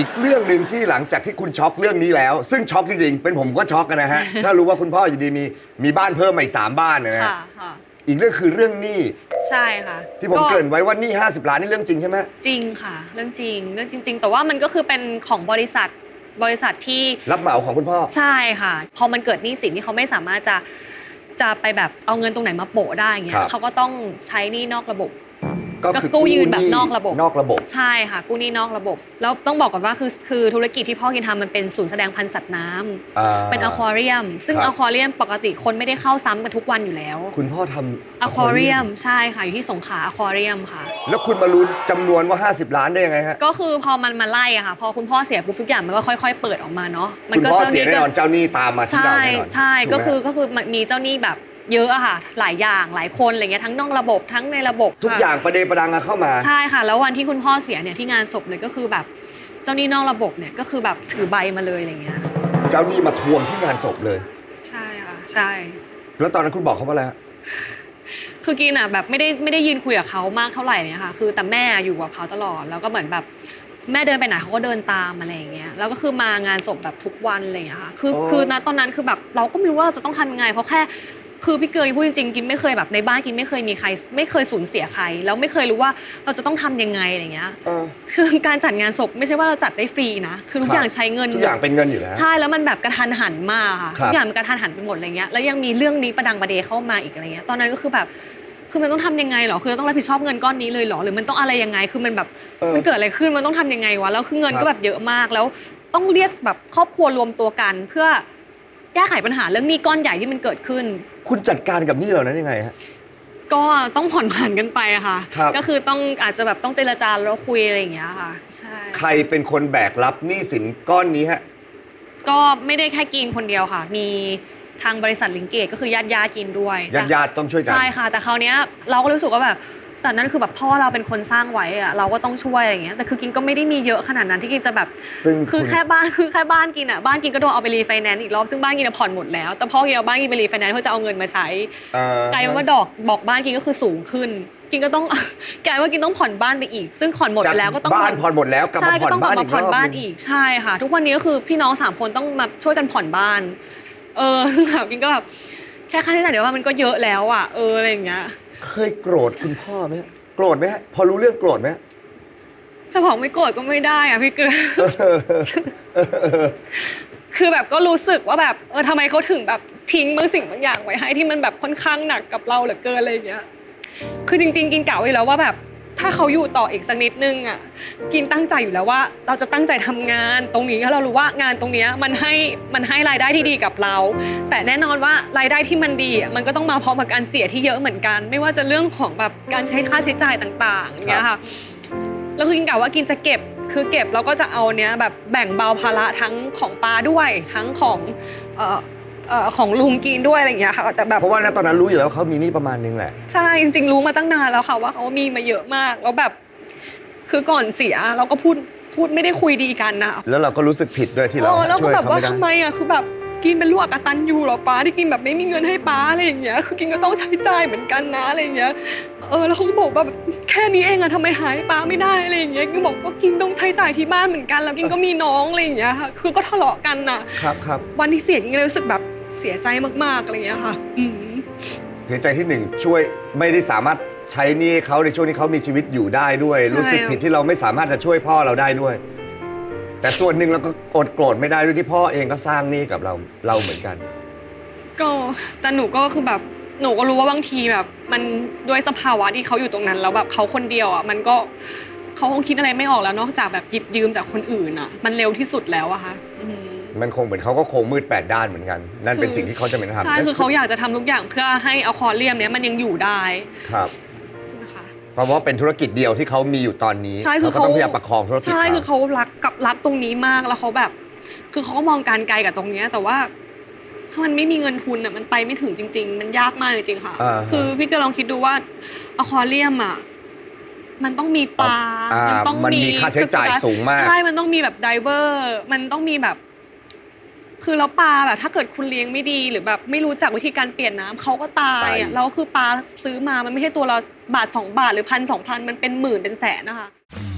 อีกเรื่องหนึ่งที่หลังจากที่คุณช็อกเรื่องนี้แล้ว ซึ่งช็อกจริงๆ เป็นผมก็ช็อกกันนะฮะ ถ้ารู้ว่าคุณพ่ออยู่ดีมีมีบ้านเพิ่มมาอีกสามบ้านเนยนะฮะค่ะค่ะอีกเรื่องคือเรื่องหนี้ใช่ค่ะที่ผมเกริ่นไว้ว่าหนี้50 ล้านนี่เรื่องจริงใช่ไหมจริงค่ะ เรื่องจริง เรื่องจริง ๆ แต่ว่ามันก็คือเป็นของบริษัทบริษัทที่ รับเหมาของคุณพ่อ ใช่ค่ะ พอมันเกิดหนี้สินที่เขาไม่สามารถจะจะไปแบบเอาเงินตรงไหนมาโปะได้อย่างเงี้ครัยบ เขาก็ต้องใช้หนี้นอกระบบ ก็คือก็กู้ยืมแบบนอกระบบนอกระบบ ใช่ค่ะกู้หนี้นอกระบบ แล้วต้องบอกก่อนว่าคือคือธุรกิจที่พ่อกินทำมันเป็นศูนย์แสดงพันธุ์สัตว์น้ำอ่าเป็นอควาเรียม ซึ่งครับอควาเรียมปกติคนไม่ได้เข้าซ้ำกันทุกวันอยู่แล้ว คุณพ่อทำอควาเรียมใช่ค่ะอยู่ที่สงขลาอควาเรียมค่ะ แล้วคุณมารู้จำนวนว่า 50 ล้านได้ยังไงฮะก็คือพอมันมาไล่อะค่ะ พอคุณพ่อเสียปุ๊บทุกอย่างมันก็ค่อย ๆ เปิดออกมาเนาะมัคุณก็พ่อเจ้าหเสียนี้แน่ก็นอนเจ้าหนี้ตามมาที่ใช่เราแน่นอนใช่ถูก็ไหมคือก็คือมีเจ้าหนี้แบบ เยอะอะค่ะ หลายอย่างหลายคนอะไรเงี้ยทั้งนอกระบบทั้งในระบบทุกค่ะอย่างประเดประดังอะเข้ามา ใช่ค่ะ แล้ววันที่คุณพ่อเสียเนี่ยที่งานศพเลยก็คือแบบ เจ้าหนี้นอกระบบเนี่ยก็คือแบบถือใบมาเลยอะไรเงี้ยเจ้าหนี้มาทวงที่งานศพเลย ใช่ค่ะใช่ แล้วตอนนั้นคุณบอกเขาว่าอะไรฮะคือกินอะแบบไม่ได้ไม่ได้ยืนคุยกับเขามากเท่าไหร่เนี่ยค่ะคือแต่แม่อยู่กับเขาตลอดแล้วก็เหมือนแบบแม่เดินไปไหนเขาก็เดินตามอะไรอย่างเงี้ยแล้วก็คือมางานศพแบบทุกวันอะไรอย่างเงี้ยค่ะคือคือณตอนนั้นคือแบบเราก็ไม่รู้ว่าเราจะต้องทำยังไงเพราะแค่ คือพี่เกยพูดจริงๆกินไม่เคยแบบในบ้านกินไม่เคยมีใคร ไม่เคยสูญเสียใคร แล้วไม่เคยรู้ว่าเราจะต้องทำยังไงอะไรอย่างเงี้ยเออคือการจัดงานศพไม่ใช่ว่าเราจัดได้ฟรีนะคือทุกครับอย่างใช้เงิน ทุกอย่างเป็นเงินอยู่แล้ว ใช่แล้วมันแบบกระทันหันมากค่ะครับ ทุกอย่างมันกระทันหันไปหมดอะไรเงี้ยแล้วยังมีเรื่องนี้ประดังประเดเข้ามาอีกอะไรเงี้ยตอนนั้นก็คือแบบคือมันต้องทำยังไงเหรอคือเราต้องรับผิดชอบเงินก้อนนี้เลยเหรอหรือมันต้องอะไรยังไงคือมันแบบเออมันเกิดอะไรขึ้นมันต้องทำยังไงวะแล้วคือเงินครับก็แบบเยอะมากแล้วต้องเรียกแบบครอบครัวรวมตัวกัน เพื่อแก้ไขปัญหาเรื่องหนี้ก้อนใหญ่ที่มันเกิดขึ้น คุณจัดการกับหนี้เหล่านั้นยังไงฮะ ก็ต้องผ่อนผันกันไปอะค่ะ ครับ ก็คือต้องอาจจะแบบต้องเจรจาแล้วคุยอะไรอย่างเงี้ยค่ะ ใช่ ใครเป็นคนแบกรับหนี้สินก้อนนี้ฮะ ก็ไม่ได้แค่กินคนเดียวค่ะ มีทางบริษัทลิงเกตก็คือญาติญาติๆกินด้วยญาติญาติๆต้องช่วยกัน ใช่ค่ะ แต่คราวเนี้ยเราก็รู้สึกว่าแบบ แต่นั่นคือแบบพ่อเราเป็นคนสร้างไว้อะเราก็ต้องช่วยอะไรอย่างเงี้ยแต่คือกินก็ไม่ได้มีเยอะขนาดนั้นที่กินจะแบบ ซึ่งคือณแค่บ้านคือแค่บ้านกินอะบ้านกินก็โดนเอาไปรีไฟแนนซ์อีกรอบซึ่งบ้านกินอะผ่อนหมดแล้ว แต่พ่อกินเอาบ้านกินไปรีไฟแนนซ์เพื่อจะเอาเงินมาใช้ เอ่อกลายเป็นว่าดอกบอกบ้านกินก็คือสูงขึ้น กินก็ต้อง กลายเป็นว่ากินต้องผ่อนบ้านไปอีก ซึ่งผ่อนหมดไปแล้วก็ต้องบ้านผ่อนหมดแล้วกลับใช่มาก็ผ่อนต้องกลับ้าบนมาอีกรผ่อนอบบ้านหนึ่ง อีกใช่ค่ะ ทุกวันนี้ก็คือพี่น้องสามคนต้องมาช่วยกันผ่อนบ้าน เออแบบกินก็แบบแค่ค่าใช้จ่ายเดี๋ยวว่ามันก็เยอะแล้วอะเอออะไรอย่างเงี้ย เคยโกรธคุณพ่อไหมฮะโกรธไหมฮะพอรู้เรื่องโกรธไหมฮะ จะบอกไม่โกรธก็ไม่ได้อะพี่เกลือ คือแบบก็รู้สึกว่าแบบเออทำไมเขาถึงแบบทิ้งบางสิ่งบางอย่างไว้ให้ที่มันแบบค่อนข้างหนักกับเราเหลือเกินอะไรอย่างเงี้ย คือจริง ๆ กินกะไว้แล้วว่าแบบ ถ้าเขาอยู่ต่ออีกสักนิดนึงอะกินตั้งใจอยู่แล้วว่า เราจะตั้งใจทำงาน ตรงนี้ถ้าเรารู้ว่างานตรงเนี้ยมันให้มันให้รายได้ที่ดีกับเรา แต่แน่นอนว่ารายได้ที่มันดีอะมันก็ต้องมาพร้อมกับการเสียที่เยอะเหมือนกัน ไม่ว่าจะเรื่องของแบบการใช้ค่าใช้จ่ายต่างๆเงี้ยค่ะ แล้วคือกินกะว่ากินจะเก็บคือเก็บแล้วก็จะเอาเนี้ยแบบแบ่งเบาภาระทั้งของปาด้วยทั้งของเอ่อ เอ่อของลุงกินด้วยอะไรอย่างเงี้ยค่ะแต่แบบ เพราะว่าณตอนนั้นรู้อยู่แล้วว่าเขามีหนี้ประมาณนึงแหละ ใช่จริงๆ รู้มาตั้งนานแล้วค่ะว่าเขามีมาเยอะมากแล้วแบบ คือก่อนเสียเราก็พูดพูดไม่ได้คุยดีกันนะแล้วเราก็รู้สึกผิดด้วยที่เอเราอแล้วช่ก็วยแบบเขาว่าไม่ได้ทำไมอะคือแบบกินเป็นลูกอกตันยูเหรอป้าที่กินแบบไม่มีเงินให้ป้าอะไรอย่างเงี้ยคือกินก็ต้องใช้จ่ายเหมือนกันนะอะไรอย่างเงี้ยเออแล้วเขาก็บอกว่าแบบแค่นี้เองอะทำไมหายป้าไม่ได้อะไรอย่างเงี้ยกินบอกว่ากินต้องใช้จ่ายที่บ้านเหมือนกัน แล้วกินก็มีน้องอะไรอย่างเงี้ยค่ะคือก็ทะเลาะกันน่ะ ครับครับ วันที่เสียกินก็เลยรู้สึกแบบ เสียใจมากๆอะไรอย่างเงี้ยค่ะอืมเสียใจที่หนึ่งช่วยไม่ได้สามารถใช้หนี้เขาในช่วงที่เขามีชีวิตอยู่ได้ด้วยใช่รู้สึกผิดที่เราไม่สามารถจะช่วยพ่อเราได้ด้วย แต่ส่วนหนึ่งเราก็อดโกรธไม่ได้ด้วยที่พ่อเองก็สร้างหนี้กับเราเราเหมือนกัน ก็แต่หนูก็คือแบบหนูก็รู้ว่าบางทีแบบ มันด้วยสภาวะที่เขาอยู่ตรงนั้นแล้วแบบเขาคนเดียวอะมันก็เขาคงคิดอะไรไม่ออกแล้วนอกจากแบบหยิบยืมจากคนอื่นอะ มันเร็วที่สุดแล้วอะค่ะอืม มันคงเหมือนเขาก็คงมืดแปดด้านเหมือนกัน นั่นเป็นคือสิ่งที่เขาจะเป็นทำใช่คือเขาอยากจะทำทุกอย่างเพื่อให้เอาคอเรียมเนี้ยมันยังอยู่ได้ครับนะคะเพราะว่าเป็นธุรกิจเดียวที่เขามีอยู่ตอนนี้ใช่คือก็เขาต้องพยายามประคองธุรกิจใช่เขาคือเขารักกับรักตรงนี้มากแล้วเขาแบบ คือเขาก็มองการไกลกับตรงเนี้ยแต่ว่าถ้ามันไม่มีเงินทุนอะมันไปไม่ถึงจริง ๆ มันยากมากจริงๆค่ะอ่าฮะคือพี่ก็ลองคิดดูว่าอควาเรียมอะมันต้องมีปลาอ่ามัต้องมันมีค่าใช้จ่ายสูงมาก ใช่ มันต้องมีแบบไดเวอร์ มันต้องมีแบบ คือแล้วปลาแบบถ้าเกิดคุณเลี้ยงไม่ดีหรือแบบไม่รู้จักวิธีการเปลี่ยนน้ำเขาก็ตายอะแล้วคือปลาซื้อมามันไม่ใช่ตัวละบาทสองบาทหรือพันสองพันมันเป็นหมื่นเป็นแสนนะคะอื